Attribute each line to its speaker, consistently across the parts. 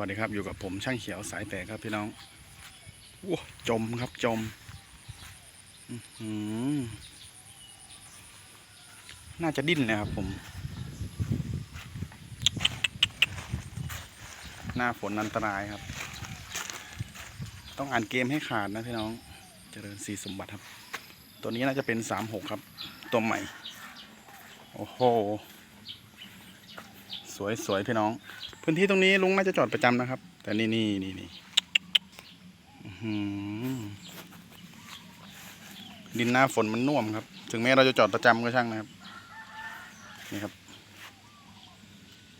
Speaker 1: วัสดีครับอยู่กับผมช่างเขียวสายแตกครับพี่น้องว้าจมครับจมน่าจะดิ้นนะครับผม หน้าฝนอันตรายครับ ต้องอ่านเกมให้ขาดนะพี่น้อง เจริญศรีสมบัติครับ ตัวนี้น่าจะเป็นสามหกครับ ตัวใหม่ โอ้โห สวยสวยพี่น้อง พื้นที่ตรงนี้ลุงน่าจะจอดประจำนะครับ แต่นี่นี่นี่นี่ดินหน้าฝนมันน่วมครับ ถึงแม้เราจะจอดประจำก็ช่างนะครับ นี่ครับ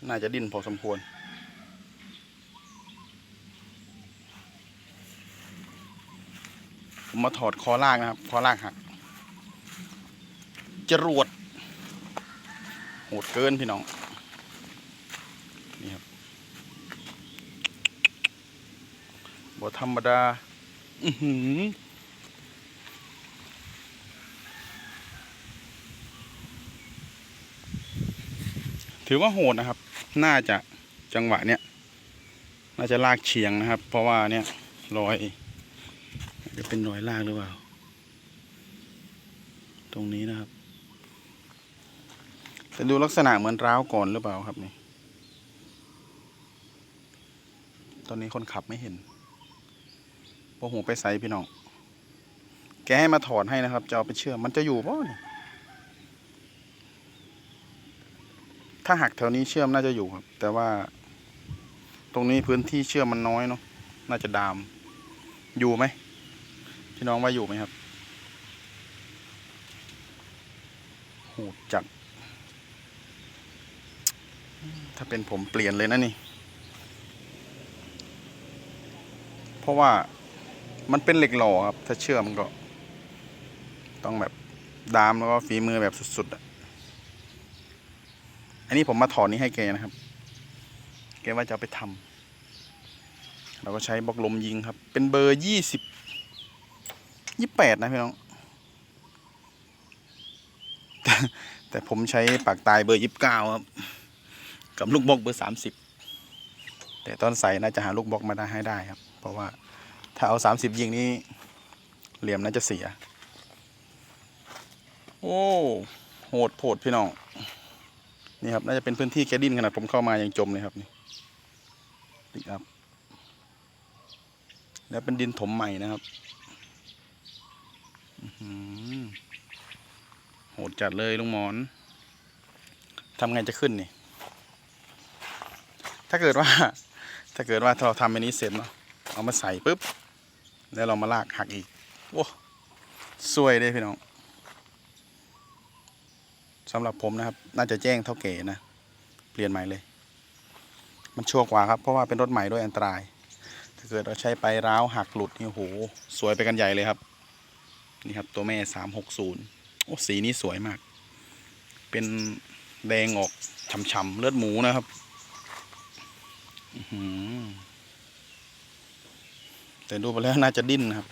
Speaker 1: น่าจะดินพอสมควร ผมมาถอดคอลากนะครับ คอลากหัก จรวดโหดเกินพี่น้อง นี่ครับ บ่ธรรมดา อือหือถือว่าโหดนะครับ น่าจะจังหวะเนี้ย น่าจะลากเฉียงนะครับ เพราะว่าเนี่ยรอยจะเป็นรอยลากหรือเปล่า ตรงนี้นะครับแต่ดูลักษณะเหมือนร้าวก่อนหรือเปล่าครับนี่ ตอนนี้คนขับไม่เห็น พอหูไปใส่พี่น้อง แกให้มาถอดให้นะครับ จะเอาไปเชื่อมมันจะอยู่ป่ะนี่ถ้าหักแถวนี้เชื่อมน่าจะอยู่ครับ แต่ว่า ตรงนี้พื้นที่เชื่อมมันน้อยเนาะ น่าจะดาม อยู่ไหม พี่น้องว่าอยู่ไหมครับโหดจัด ถ้าเป็นผมเปลี่ยนเลยนะนี่ เพราะว่า มันเป็นเหล็กหล่อครับ ถ้าเชื่อมก็ ต้องแบบดามแล้วก็ฝีมือแบบสุดๆอะอันนี้ผมมาถอนนี้ให้แกนะครับ แกว่าจะไปทำเราก็ใช้บล็อกลมยิงครับ เป็นเบอร์ยี่สิบยี่แปดนะพี่น้องแตแต่ผมใช้ปากตายเบอร์ยี่สิบเก้าครับ กับลูกบล็อกเบอร์สามสิบแต่ตอนใส่น่าจะหาลูกบล็อกมาได้ให้ได้ครับ เพราะว่า ถ้าเอาสามสิบยิงนี้เหลี่ยมน่าจะเสีย โอ้โหดโผดพี่น้อง นี่ครับ น่าจะเป็นพื้นที่แกดินขนาดผมเข้ามายังจมเลยครับนี่ดิครับแล้วเป็นดินถมใหม่นะครับโหดจัดเลยลุงหมอนทำไงจะขึ้นนี่ ถ้าเกิดว่า ถ้าเกิดว่าเราทำอันนี้เสร็จเนาะเอามาใส่ปุ๊บ แล้วเรามาลากหักอีกโอ้สวยเลยพี่น้องสำหรับผมนะครับ น่าจะแจ้งเท่าเก๋นะ เปลี่ยนใหม่เลย มันชัวกว่าครับ เพราะว่าเป็นรถใหม่ด้วยอันตราย ถ้าเกิดเราใช้ไปร้าวหักหลุดนี่โหสวยไปกันใหญ่เลยครับ นี่ครับตัวแม่สามหกศูนย์โอ้สีนี้สวยมาก เป็นแดงออกฉ่ำๆเลือดหมูนะครับ อือหือ แต่ดูไปแล้วน่าจะดิ้นนะครับ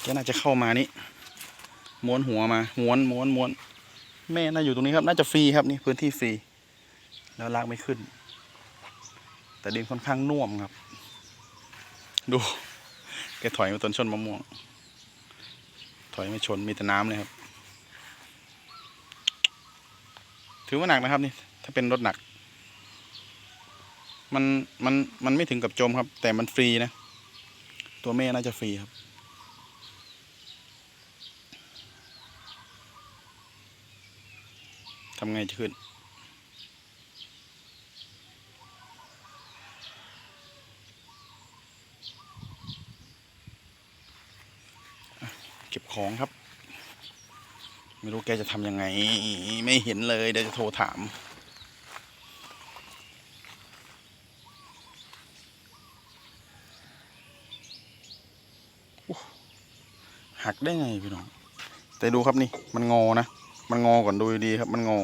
Speaker 1: แกน่าจะเข้ามานี่ม้วนหัวมาม้วนม้วนม้วนแม่น่าอยู่ตรงนี้ครับ น่าจะฟรีครับนี่พื้นที่ฟรี แล้วลากไม่ขึ้น แต่ดินค่อนข้างน่วมครับ ดูแกถอยมาต้นชนมะม่วง ถอยไม่ชนมีแต่น้ำเลยครับ ถือว่าหนักนะครับนี่ ถ้าเป็นรถหนัก มันมันมันไม่ถึงกับจมครับ แต่มันฟรีนะ ตัวแม่น่าจะฟรีครับ ทำไงจะขึ้น เก็บของครับ ไม่รู้แกจะทำยังไง ไม่เห็นเลยเดี๋ยวจะโทรถาม หักได้ไงพี่น้อง แต่ดูครับนี่ มันงอนะ มันงอก่อนดูดีครับ มันงอ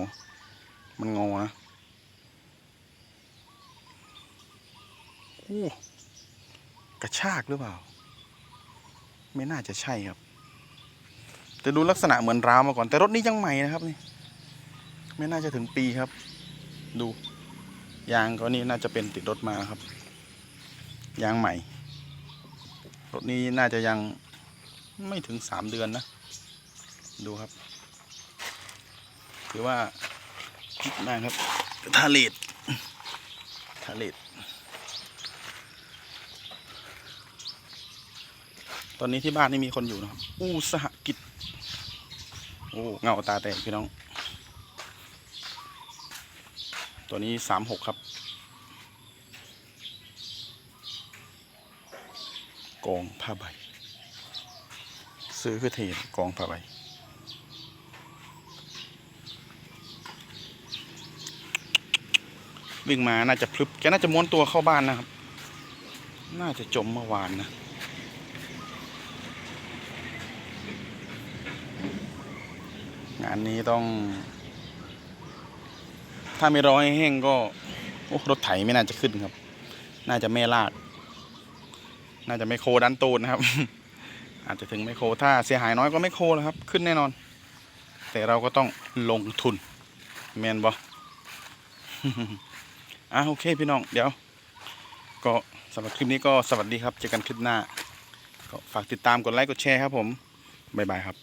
Speaker 1: มันงอนะโอ้กระชากหรือเปล่า ไม่น่าจะใช่ครับ แต่ดูลักษณะเหมือนร้าวมาก่อน แต่รถนี้ยังใหม่นะครับนี่ ไม่น่าจะถึงปีครับ ดู ยางก็นี่น่าจะเป็นติดรถมาครับ ยางใหม่ รถนี้น่าจะยัง ไม่ถึงสามเดือนนะ ดูครับ ถือว่าคิดมากครับทาเลดทาเลดตอนนี้ที่บ้านนี่มีคนอยู่นะครับอู้สหกิจโอ้เงาตาแตกพี่น้อง ตัวนี้สามหกครับกองผ้าใบ ซื้อคือเทนกองผ้าใบวิ่งมาน่าจะพลึบแกน่าจะม้วนตัวเข้าบ้านนะครับ น่าจะจมเมื่อวานนะ งานนี้ต้อง ถ้าไม่รอให้แห้งก็โอ้รถไถไม่น่าจะขึ้นครับ น่าจะแม่ลากน่าจะไม่โคดันตูนนะครับ อาจจะถึงไม่โคถ้าเสียหายน้อยก็ไม่โคแล้วครับ ขึ้นแน่นอน แต่เราก็ต้องลงทุนแมนบออะโอเคพี่น้องเดี๋ยว ก็สำหรับคลิปนี้ก็สวัสดีครับเจอกันคลิปหน้า ก็ฝากติดตามกดไลค์กดแชร์ครับผม บ๊ายบายครับ